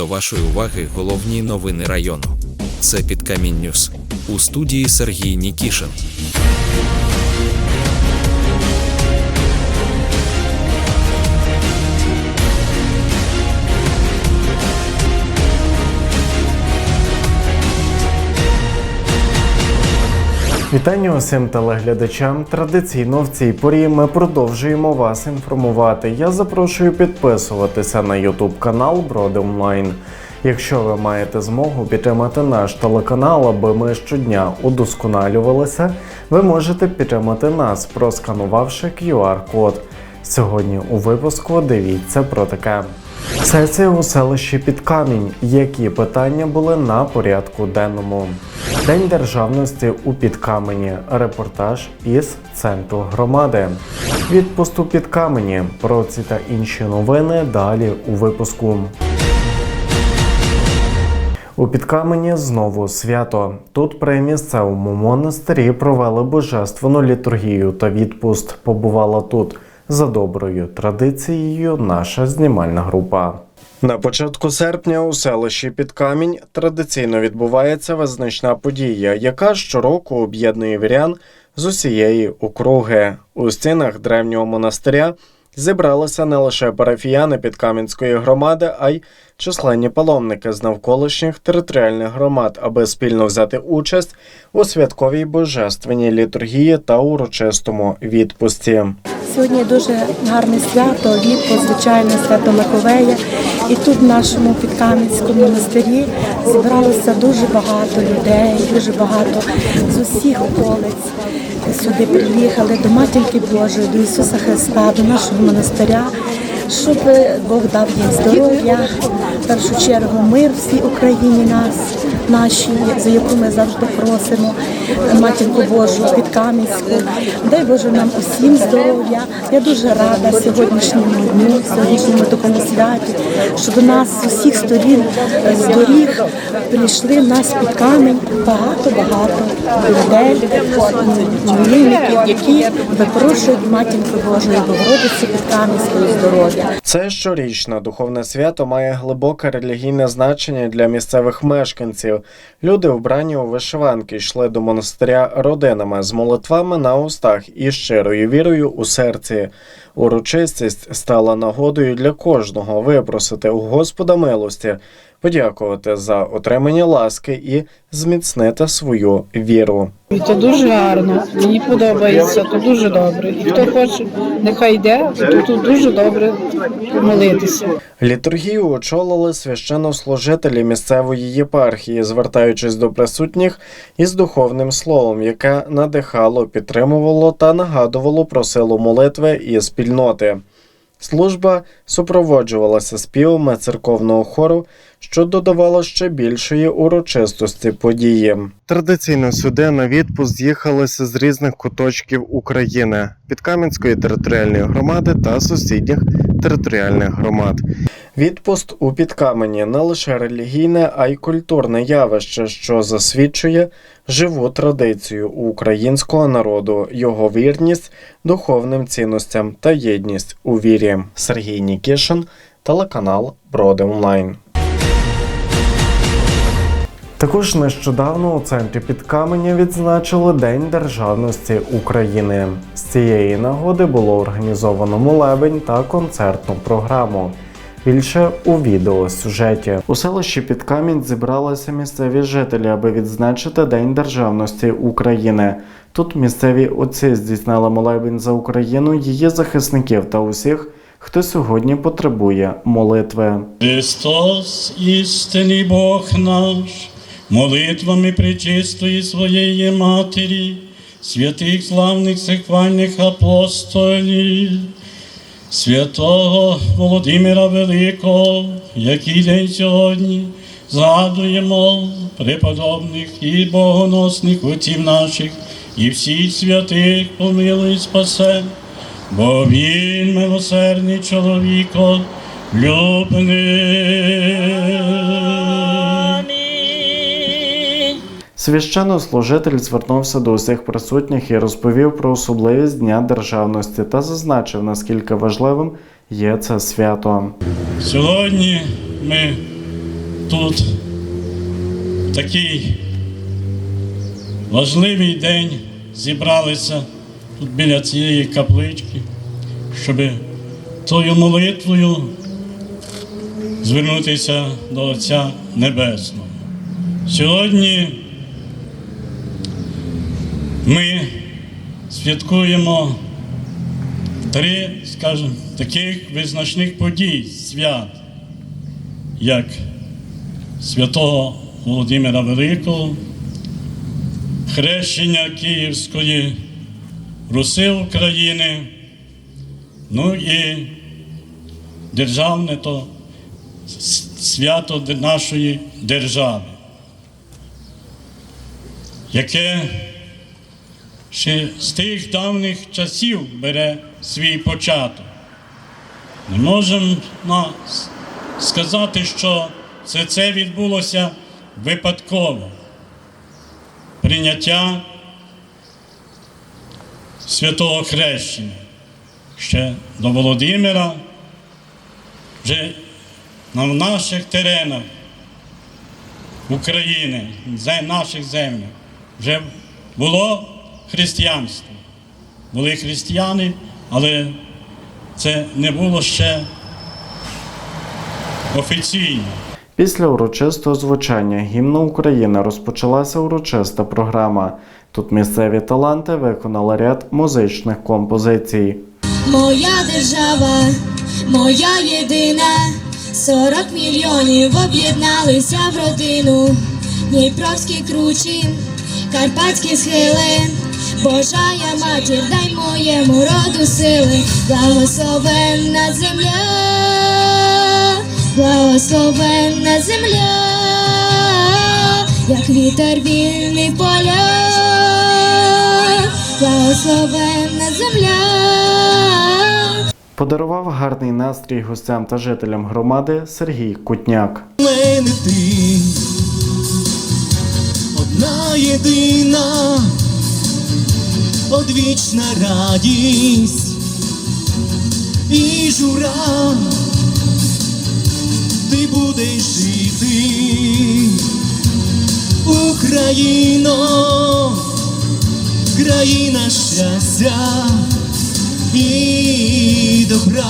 до вашої уваги головні новини району. Це Підкамінь Ньюс. У студії Сергій Нікішин. Вітання усім телеглядачам. Традиційно в цій порі ми продовжуємо вас інформувати. Я запрошую підписуватися на YouTube канал Броди Онлайн. Якщо ви маєте змогу підтримати наш телеканал, аби ми щодня удосконалювалися, ви можете підтримати нас, просканувавши QR-код. Сьогодні у випуску дивіться про таке. Сесія у селищі Підкамінь. Які питання були на порядку денному? День державності у Підкамені. Репортаж із центру громади. Відпусту Підкамені. Про ці та інші новини далі у випуску. У Підкамені знову свято. Тут при місцевому монастирі провели божественну літургію та відпуст. Побувала тут за доброю традицією наша знімальна група. На початку серпня у селищі Підкамінь традиційно відбувається визначна подія, яка щороку об'єднує вірян з усієї округи. У стінах древнього монастиря зібралися не лише парафіяни Підкам'янської громади, а й численні паломники з навколишніх територіальних громад, аби спільно взяти участь у святковій божественній літургії та урочистому відпусті. Сьогодні дуже гарне свято, відпуск, звичайно, свято Миколея. І тут в нашому підкам'янському монастирі зібралося дуже багато людей, дуже багато з усіх околиць. Сюди приїхали до Матінки Божої, до Ісуса Христа, до нашого монастиря, щоб Бог дав їм здоров'я, в першу чергу мир всій Україні нас, нашій, за яку ми завжди просимо, матінку Божу, підкам'янську. Дай Боже нам усім здоров'я. Я дуже рада сьогоднішньому дню, сьогоднішньому такому святі, що до нас з усіх сторін е, з доріг прийшли в нас під камінь багато-багато людей, молільників, які випрошують матінку Божої Богородиці під камінської здоров'я. Це щорічне духовне свято має глибоке релігійне значення для місцевих мешканців. Люди, вбрані у вишиванки, йшли до монастиря родинами з молитвами на устах і щирою вірою у серці. Урочистість стала нагодою для кожного випросити у Господа милості, подякувати за отримання ласки і зміцнити свою віру. Це дуже гарно, мені подобається, то дуже добре. І хто хоче, нехай йде, то тут дуже добре помолитися. Літургію очолили священнослужителі місцевої єпархії, звертаючись до присутніх із духовним словом, яке надихало, підтримувало та нагадувало про силу молитви і спільноти. Служба супроводжувалася співами церковного хору, що додавало ще більшої урочистості події. Традиційно сюди на відпуск з'їхалися з різних куточків України, Підкам'янської територіальної громади та сусідніх територіальних громад. Відпуст у Підкамені не лише релігійне, а й культурне явище, що засвідчує живу традицію українського народу, його вірність духовним цінностям та єдність у вірі. Сергій Нікішин, телеканал Броди Онлайн. Також нещодавно у центрі Підкаменя відзначили День державності України. Цієї нагоди було організовано молебень та концертну програму. Більше у відеосюжеті. У селищі Підкамінь зібралися місцеві жителі, аби відзначити День державності України. Тут місцеві отці здійснили молебень за Україну, її захисників та усіх, хто сьогодні потребує молитви. Христос, істинний Бог наш, молитвами пречистої своєї Матері, святих славних сихвальних апостолів, святого Володимира Великого, який день сьогодні згадуємо преподобних і богоносних отців наших, і всіх святих помилуй спасе, бо він милосердний чоловіко, любний. Священнослужитель звернувся до усіх присутніх і розповів про особливість Дня державності та зазначив, наскільки важливим є це свято. Сьогодні ми тут такий важливий день зібралися тут біля цієї каплички, щоб тою молитвою звернутися до Отця Небесного. Сьогодні ми святкуємо три, скажімо, таких визначних подій, свят, як святого Володимира Великого, хрещення Київської Руси України, ну і державне то свято нашої держави, яке ще з тих давніх часів бере свій початок. Не можемо сказати, що це, це відбулося випадково. Прийняття святого хрещення ще до Володимира, вже на наших теренах України, зе- наших землях, вже було християнство. Були християни, але це не було ще офіційно. Після урочистого звучання гімну України розпочалася урочиста програма. Тут місцеві таланти виконали ряд музичних композицій. Моя держава, моя єдина, 40 мільйонів об'єдналися в родину. Дніпровські кручі, карпатські схили, Божа я матір, дай моєму роду сили, благословенна земля, благословенна земля, як вітер вільний поля, благословенна земля. Подарував гарний настрій гостям та жителям громади Сергій Кутняк. мене ти. Одна єдина, одвічна радість і жура, ти будеш жити, Україно, країна щастя і добра.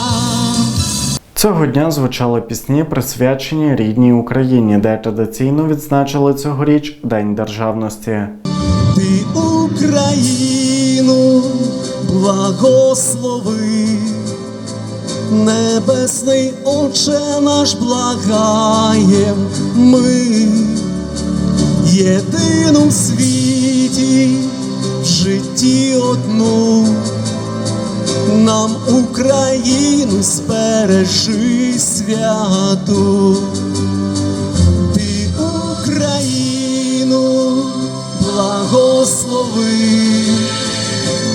Цього дня звучали пісні, присвячені рідній Україні, де традиційно відзначили цьогоріч День державності. Ти Україну благослови, небесний Отче наш благаєм ми, єдину в світі, в житті одну, нам Україну збережи святу. Благослови,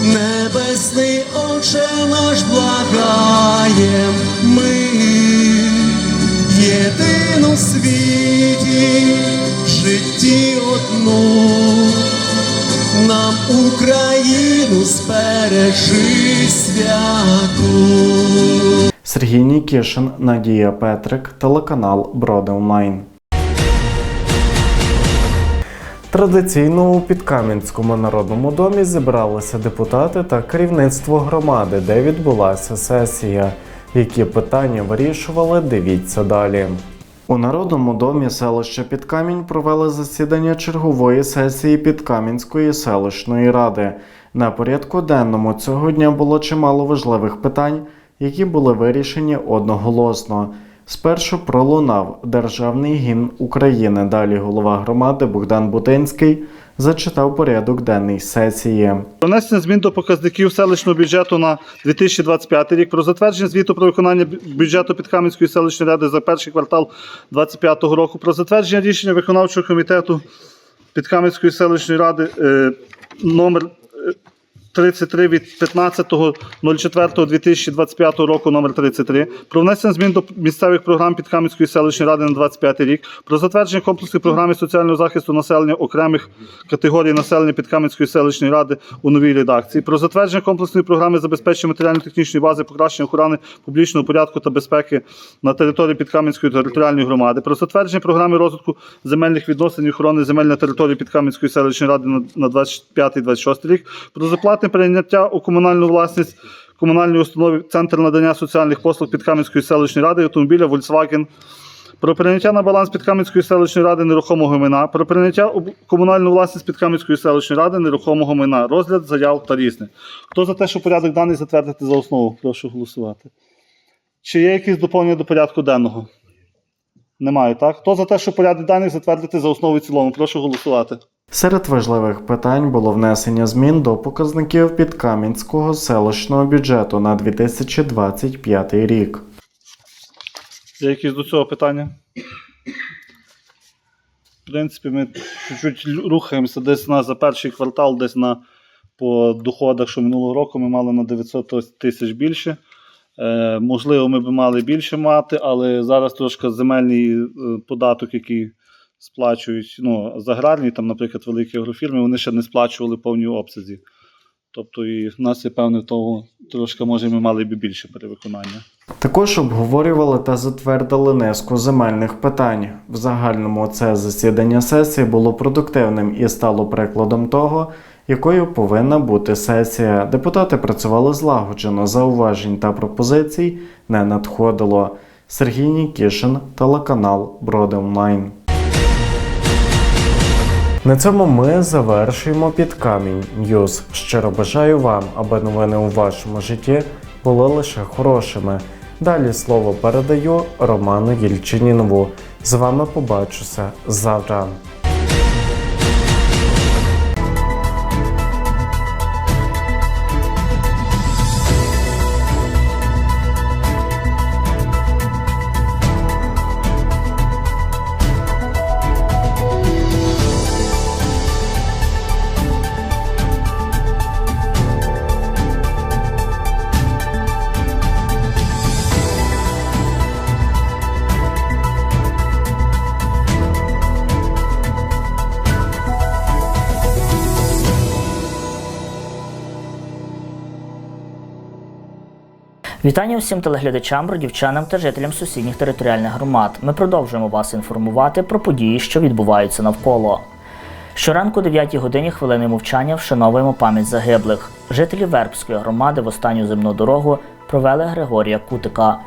небесний Отче наш благаєм ми, єдину в світі, в житті одну, нам Україну збережи святу. Сергій Нікішин, Надія Петрик, телеканал Броди Онлайн. Традиційно у Підкам'янському народному домі зібралися депутати та керівництво громади, де відбулася сесія. Які питання вирішували, дивіться далі. У Народному домі селища Підкамінь провели засідання чергової сесії Підкам'янської селищної ради. На порядку денному цього дня було чимало важливих питань, які були вирішені одноголосно. Спершу пролунав державний гімн України. Далі голова громади Богдан Бутинський зачитав порядок денний сесії. Внесення змін до показників селищного бюджету на 2025 рік, про затвердження звіту про виконання бю- бюджету Підкам'янської селищної ради за перший квартал 2025 року, про затвердження рішення виконавчого комітету Підкам'янської селищної ради е, номер 33 від 15.04.2025 року номер 33 про внесення змін до місцевих програм Підкам'янської селищної ради на 25 рік, про затвердження комплексної програми соціального захисту населення окремих категорій населення Підкам'янської селищної ради у новій редакції, про затвердження комплексної програми забезпечення матеріально-технічної бази покращення охорони публічного порядку та безпеки на території Підкам'янської територіальної громади, про затвердження програми розвитку земельних відносин і охорони земель на території Підкам'янської селищної ради на- на 25-26 рік, про заплатне прийняття у комунальну власність комунальної установи Центр надання соціальних послуг Підкам'янської селищної ради автомобіля Volkswagen, про прийняття на баланс Підкам'янської селищної ради нерухомого майна, про прийняття у комунальну власність Підкам'янської селищної ради нерухомого майна, розгляд заяв та різне. Хто за те, що порядок даний затвердити за основу? Прошу голосувати. Чи є якісь доповнення до порядку денного? Немає, так? Хто за те, що порядок даних затвердити за основу і цілому? Прошу голосувати. Серед важливих питань було внесення змін до показників Підкам'янського селищного бюджету на 2025 рік. Є якісь до цього питання? В принципі, ми чуть-чуть рухаємося десь на за перший квартал, десь на по доходах, що минулого року ми мали на 900 тисяч більше. Е, можливо, ми б мали більше мати, але зараз трошки земельний е, податок, який сплачують ну, з аграрні, там, наприклад, великі агрофірми, вони ще не сплачували повні обсязі. Тобто і в нас є певне того, трошки може ми мали б більше перевиконання. Також обговорювали та затвердили низку земельних питань. В загальному це засідання сесії було продуктивним і стало прикладом того, якою повинна бути сесія. Депутати працювали злагоджено, зауважень та пропозицій не надходило. Сергій Нікішин, телеканал Броди. На цьому ми завершуємо під камінь Ньюз. Щиро бажаю вам, аби новини у вашому житті були лише хорошими. Далі слово передаю Роману Єльчинінову. З вами побачуся завтра. Вітання усім телеглядачам, бродівчанам та жителям сусідніх територіальних громад. Ми продовжуємо вас інформувати про події, що відбуваються навколо. Щоранку о 9 годині хвилини мовчання вшановуємо пам'ять загиблих. Жителі Вербської громади в останню земну дорогу провели Григорія Кутика.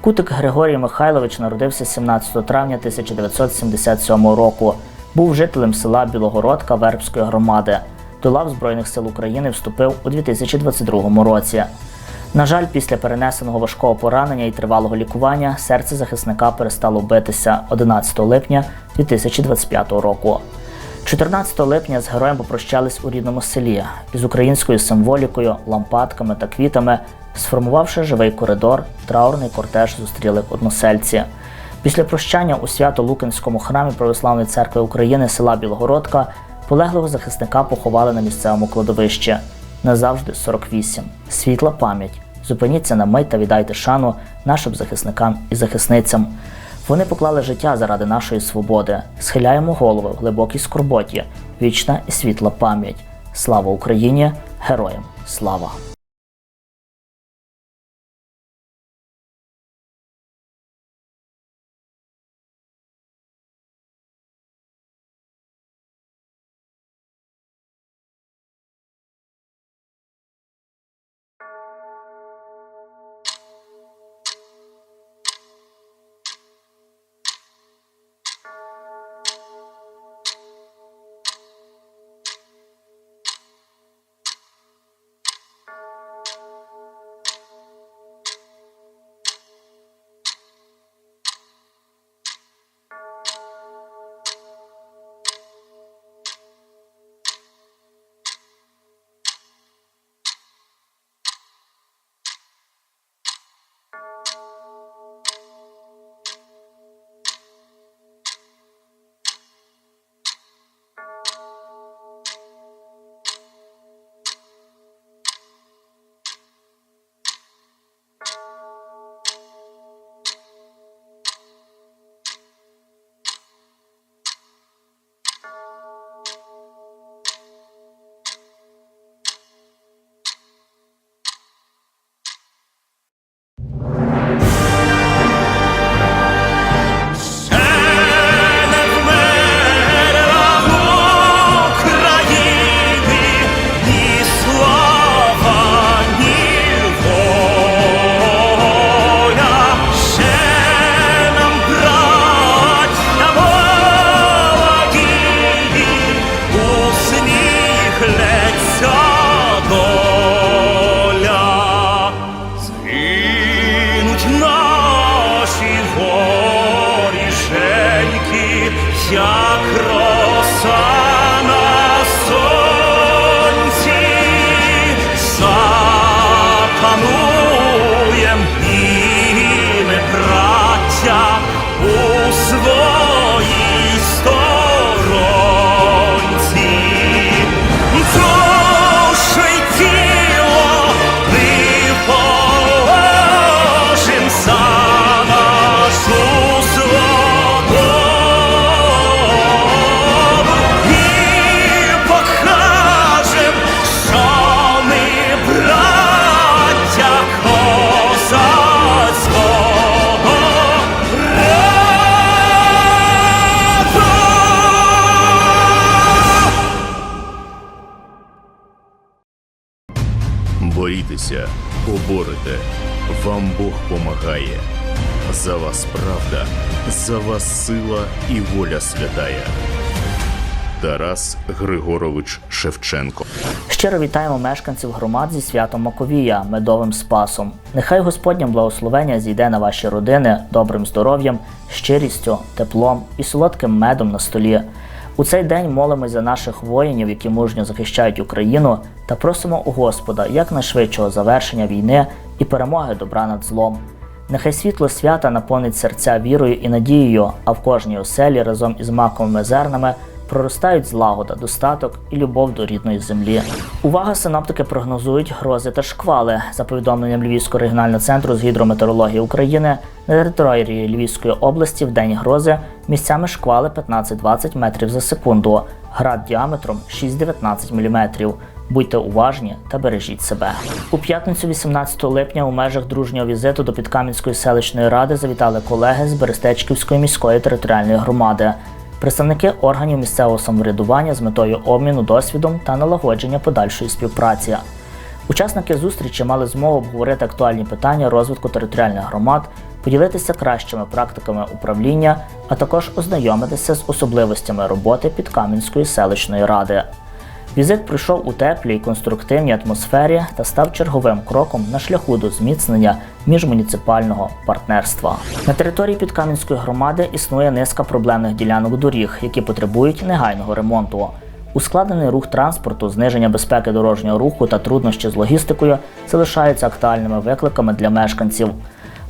Кутик Григорій Михайлович народився 17 травня 1977 року. Був жителем села Білогородка Вербської громади. До лав Збройних сил України вступив у 2022 році. На жаль, після перенесеного важкого поранення і тривалого лікування серце захисника перестало битися 11 липня 2025 року. 14 липня з героєм попрощались у рідному селі із українською символікою, лампадками та квітами, сформувавши живий коридор, траурний кортеж зустріли односельці. Після прощання у Свято-Лукинському храмі Православної церкви України села Білогородка полеглого захисника поховали на місцевому кладовищі. Назавжди 48. Світла пам'ять. Зупиніться на мить та віддайте шану нашим захисникам і захисницям. Вони поклали життя заради нашої свободи. Схиляємо голови в глибокій скорботі. Вічна і світла пам'ять. Слава Україні! Героям слава! ця кров. Борітеся, поборете, вам Бог помагає. За вас правда, за вас сила і воля святая. Тарас Григорович Шевченко. Щиро вітаємо мешканців громад зі святом Маковія, медовим спасом. Нехай Господнє благословення зійде на ваші родини добрим здоров'ям, щирістю, теплом і солодким медом на столі. У цей день молимось за наших воїнів, які мужньо захищають Україну, та просимо у Господа якнайшвидшого завершення війни і перемоги добра над злом. Нехай світло свята наповнить серця вірою і надією, а в кожній оселі разом із маковими зернами проростають злагода, достаток і любов до рідної землі. Увага, синоптики прогнозують грози та шквали. За повідомленням Львівського регіонального центру з гідрометеорології України на території Львівської області в день грози місцями шквали 15-20 метрів за секунду, град діаметром 6-19 мм. Будьте уважні та бережіть себе. У п'ятницю, 18 липня, у межах дружнього візиту до Підкам'янської селищної ради завітали колеги з Берестечківської міської територіальної громади. Представники органів місцевого самоврядування з метою обміну досвідом та налагодження подальшої співпраці. Учасники зустрічі мали змогу обговорити актуальні питання розвитку територіальних громад, поділитися кращими практиками управління, а також ознайомитися з особливостями роботи Підкам'янської селищної ради. Візит пройшов у теплій конструктивній атмосфері та став черговим кроком на шляху до зміцнення міжмуніципального партнерства. На території Підкам'янської громади існує низка проблемних ділянок доріг, які потребують негайного ремонту. Ускладнений рух транспорту, зниження безпеки дорожнього руху та труднощі з логістикою залишаються актуальними викликами для мешканців.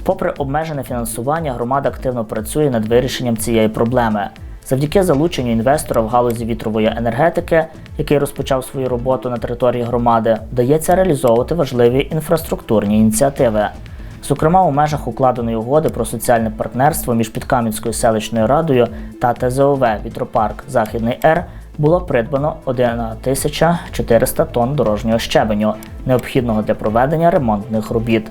Попри обмежене фінансування, громада активно працює над вирішенням цієї проблеми. Завдяки залученню інвестора в галузі вітрової енергетики, який розпочав свою роботу на території громади, вдається реалізовувати важливі інфраструктурні ініціативи. Зокрема, у межах укладеної угоди про соціальне партнерство між Підкам'янською селищною радою та ТЗОВ Вітропарк Західний Р було придбано 1400 тонн дорожнього щебеню, необхідного для проведення ремонтних робіт.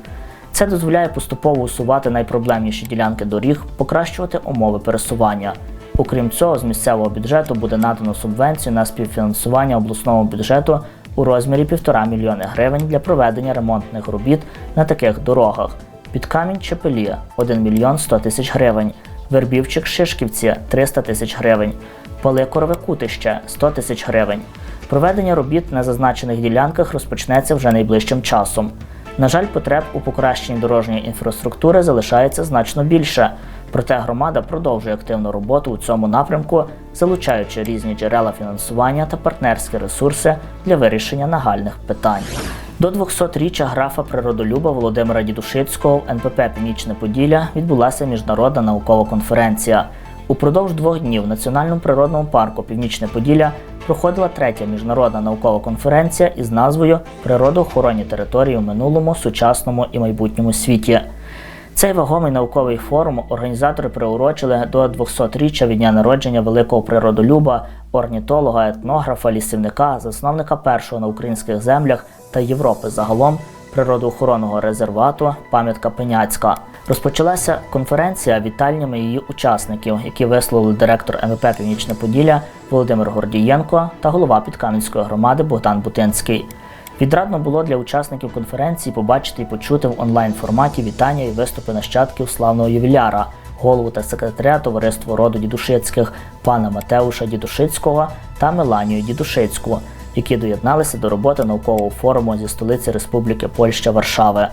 Це дозволяє поступово усувати найпроблемніші ділянки доріг, покращувати умови пересування. Окрім цього, з місцевого бюджету буде надано субвенцію на співфінансування обласному бюджету у розмірі 1,5 мільйони гривень для проведення ремонтних робіт на таких дорогах. Під камінь Чепелі 1 мільйон 100 тисяч гривень, Вербівчик Шишківці 300 тисяч гривень, Паликорове Кутище 100 тисяч гривень. Проведення робіт на зазначених ділянках розпочнеться вже найближчим часом. На жаль, потреб у покращенні дорожньої інфраструктури залишається значно більше. Проте громада продовжує активну роботу у цьому напрямку, залучаючи різні джерела фінансування та партнерські ресурси для вирішення нагальних питань. До 200-річчя графа природолюба Володимира Дідушицького в НПП Північне Поділля відбулася міжнародна наукова конференція. Упродовж двох днів в Національному природному парку Північне Поділля проходила третя міжнародна наукова конференція із назвою Природоохоронні території в минулому, сучасному і майбутньому світі. Цей вагомий науковий форум організатори приурочили до 200-річчя від дня народження великого природолюба, орнітолога, етнографа, лісівника, засновника першого на українських землях та Європи загалом природоохоронного резервату пам'ятка Пеняцька. Розпочалася конференція вітальнями її учасників, які висловили директор МВП Північне Поділля Володимир Гордієнко та голова Підкам'янської громади Богдан Бутинський. Відрадно було для учасників конференції побачити і почути в онлайн форматі вітання і виступи нащадків славного ювіляра, голову та секретаря товариства роду Дідушицьких, пана Матеуша Дідушицького та Меланію Дідушицьку, які доєдналися до роботи наукового форуму зі столиці Республіки Польща Варшави.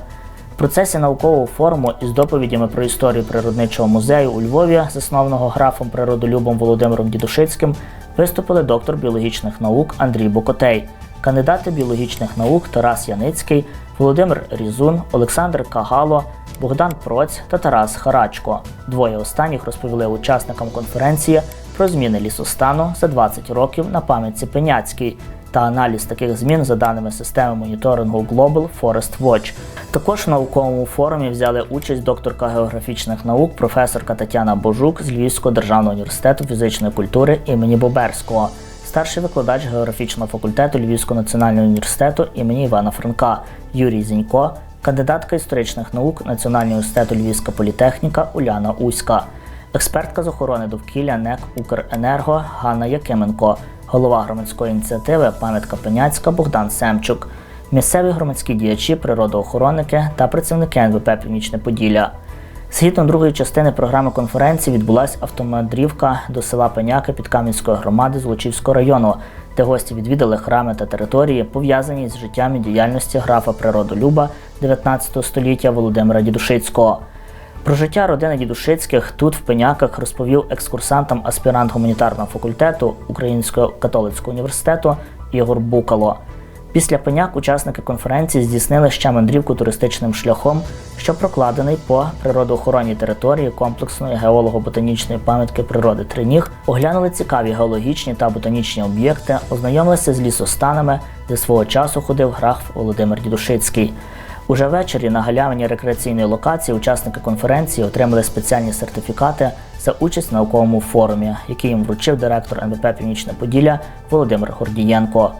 В процесі наукового форуму із доповідями про історію природничого музею у Львові, заснованого графом природолюбом Володимиром Дідушицьким, виступили доктор біологічних наук Андрій Бокотей, кандидати біологічних наук Тарас Яницький, Володимир Різун, Олександр Кагало, Богдан Проць та Тарас Харачко. Двоє останніх розповіли учасникам конференції про зміни лісостану за 20 років на пам'ятці Пеняцькій та аналіз таких змін за даними системи моніторингу Global Forest Watch. Також в науковому форумі взяли участь докторка географічних наук, професорка Тетяна Божук з Львівського державного університету фізичної культури імені Боберського, старший викладач географічного факультету Львівського національного університету імені Івана Франка. Юрій Зінько, кандидатка історичних наук Національного університету Львівська політехніка Уляна Уська, експертка з охорони довкілля НЕК Укренерго Ганна Якименко, голова громадської ініціативи Пам'ятка Пеняцька Богдан Семчук, місцеві громадські діячі, природоохоронники та працівники НВП Північне Поділля. Згідно другої частини програми конференції відбулася автомандрівка до села Пеняки Підкам'янської громади Злочівського району, де гості відвідали храми та території, пов'язані з життям і діяльності графа природолюба 19 століття Володимира Дідушицького. Про життя родини Дідушицьких тут в Пеняках розповів екскурсантам аспірант гуманітарного факультету Українського католицького університету Ігор Букало. Після пеняк учасники конференції здійснили ще мандрівку туристичним шляхом, що прокладений по природоохоронній території комплексної геолого-ботанічної пам'ятки природи Триніг, оглянули цікаві геологічні та ботанічні об'єкти, ознайомилися з лісостанами, де свого часу ходив граф Володимир Дідушицький. Уже ввечері на галявині рекреаційної локації учасники конференції отримали спеціальні сертифікати за участь в науковому форумі, який їм вручив директор НВП Північне Поділля Володимир Гордієнко.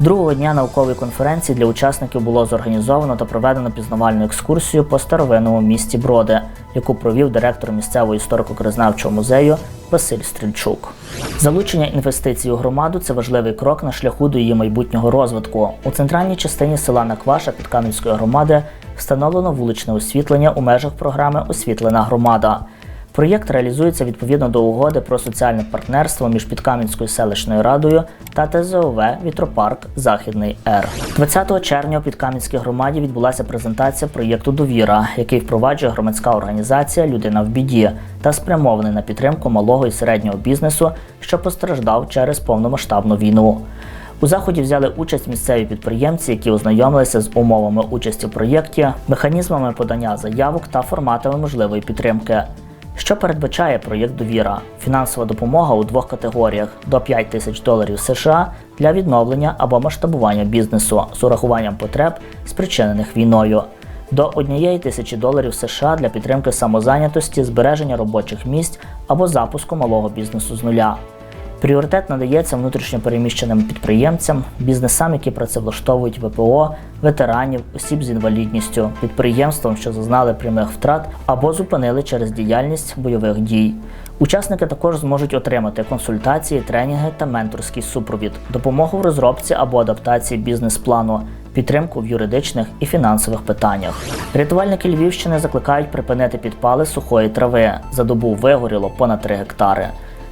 Другого дня наукової конференції для учасників було зорганізовано та проведено пізнавальну екскурсію по старовинному місті Броди, яку провів директор місцевого історико-краєзнавчого музею Василь Стрільчук. Залучення інвестицій у громаду це важливий крок на шляху до її майбутнього розвитку. У центральній частині села Накваша Підкам'янської громади встановлено вуличне освітлення у межах програми Освітлена громада. Проєкт реалізується відповідно до угоди про соціальне партнерство між Підкам'янською селищною радою та ТЗОВ Вітропарк Західний Р. 20 червня у Підкам'янській громаді відбулася презентація проєкту Довіра, який впроваджує громадська організація Людина в біді та спрямований на підтримку малого і середнього бізнесу, що постраждав через повномасштабну війну. У заході взяли участь місцеві підприємці, які ознайомилися з умовами участі в проєкті, механізмами подання заявок та форматами можливої підтримки. Що передбачає проєкт Довіра? Фінансова допомога у двох категоріях до 5 тисяч доларів США для відновлення або масштабування бізнесу з урахуванням потреб, спричинених війною, до 1 тисячі доларів США для підтримки самозайнятості, збереження робочих місць або запуску малого бізнесу з нуля. Пріоритет надається внутрішньопереміщеним підприємцям, бізнесам, які працевлаштовують ВПО, ветеранів, осіб з інвалідністю, підприємствам, що зазнали прямих втрат або зупинили через діяльність бойових дій. Учасники також зможуть отримати консультації, тренінги та менторський супровід, допомогу в розробці або адаптації бізнес-плану, підтримку в юридичних і фінансових питаннях. Рятувальники Львівщини закликають припинити підпали сухої трави. За добу вигоріло понад 3 гектари.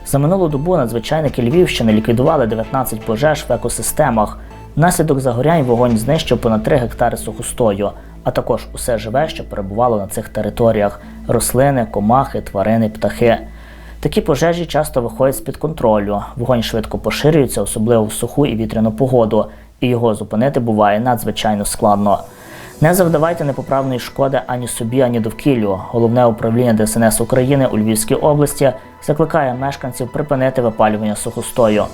За минулу добу надзвичайники Львівщини ліквідували 19 пожеж в екосистемах. Внаслідок загорянь вогонь знищив понад 3 гектари сухостою, а також усе живе, що перебувало на цих територіях: рослини, комахи, тварини, птахи. Такі пожежі часто виходять з-під контролю. Вогонь швидко поширюється, особливо в суху і вітряну погоду, і його зупинити буває надзвичайно складно. Не завдавайте непоправної шкоди ані собі, ані довкіллю. Головне управління ДСНС України у Львівській області закликає мешканців припинити випалювання сухостою.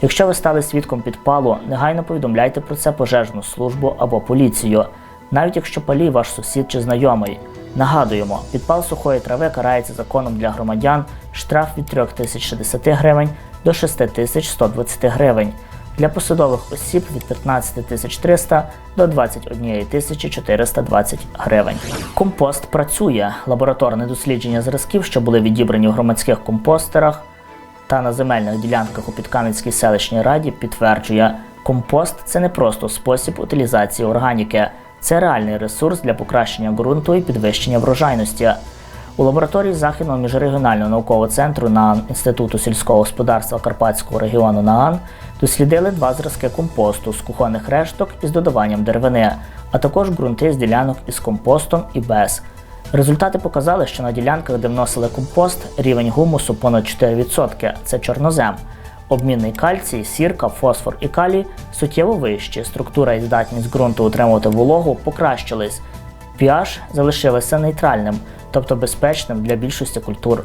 Якщо ви стали свідком підпалу, негайно повідомляйте про це пожежну службу або поліцію, навіть якщо палій ваш сусід чи знайомий. Нагадуємо, підпал сухої трави карається законом для громадян штраф від 3060 гривень до 6120 гривень. Для посадових осіб від 15 300 до 21 420 гривень. Компост працює. Лабораторне дослідження зразків, що були відібрані в громадських компостерах та на земельних ділянках у Підкам'янській селищній раді, підтверджує, компост це не просто спосіб утилізації органіки, це реальний ресурс для покращення ґрунту і підвищення врожайності. У лабораторії Західного міжрегіонального наукового центру НААН Інституту сільського господарства Карпатського регіону НААН дослідили два зразки компосту з кухонних решток із додаванням деревини, а також ґрунти з ділянок із компостом і без. Результати показали, що на ділянках, де вносили компост, рівень гумусу понад 4% це чорнозем. Обмінний кальцій, сірка, фосфор і калій суттєво вищі. Структура і здатність ґрунту утримувати вологу покращились. pH залишилося нейтральним, тобто безпечним для більшості культур.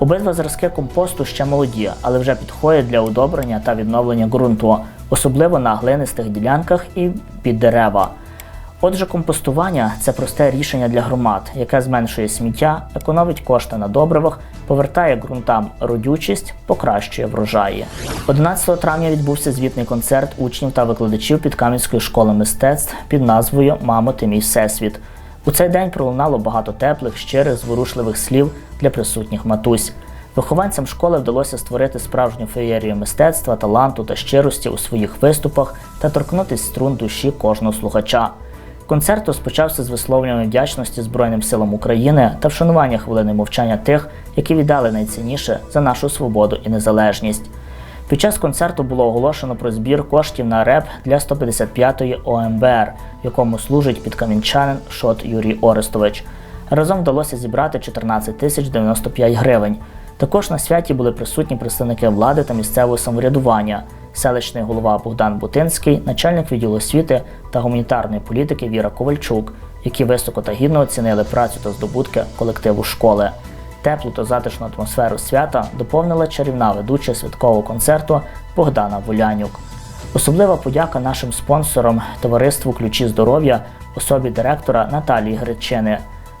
Обидва зразки компосту ще молоді, але вже підходять для удобрення та відновлення ґрунту, особливо на глинистих ділянках і під дерева. Отже, компостування це просте рішення для громад, яке зменшує сміття, економить кошти на добривах, повертає ґрунтам родючість, покращує врожаї. 11 травня відбувся звітний концерт учнів та викладачів Підкам'янської школи мистецтв під назвою Мамо, ти мій всесвіт. У цей день пролунало багато теплих, щирих, зворушливих слів для присутніх матусь. Вихованцям школи вдалося створити справжню феєрію мистецтва, таланту та щирості у своїх виступах та торкнутися струн душі кожного слухача. Концерт розпочався з висловлювання вдячності Збройним силам України та вшанування хвилини мовчання тих, які віддали найцінніше за нашу свободу і незалежність. Під час концерту було оголошено про збір коштів на РЕП для 155-ї ОМБР, в якому служить підкамінчанин Шот Юрій Орестович. Разом вдалося зібрати 14 тисяч 95 гривень. Також на святі були присутні представники влади та місцевого самоврядування, селищний голова Богдан Бутинський, начальник відділу освіти та гуманітарної політики Віра Ковальчук, які високо та гідно оцінили працю та здобутки колективу школи. Теплу та затишну атмосферу свята доповнила чарівна ведуча святкового концерту Богдана Волянюк. Особлива подяка нашим спонсорам товариству Ключі здоров'я, особі директора Наталії Гречини.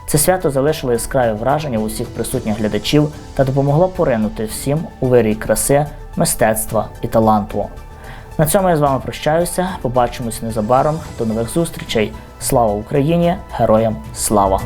Це свято залишило яскраве враження усіх присутніх глядачів та допомогло поринути всім у вирій краси, мистецтва і таланту. На цьому я з вами прощаюся. Побачимось незабаром. До нових зустрічей. Слава Україні! Героям слава!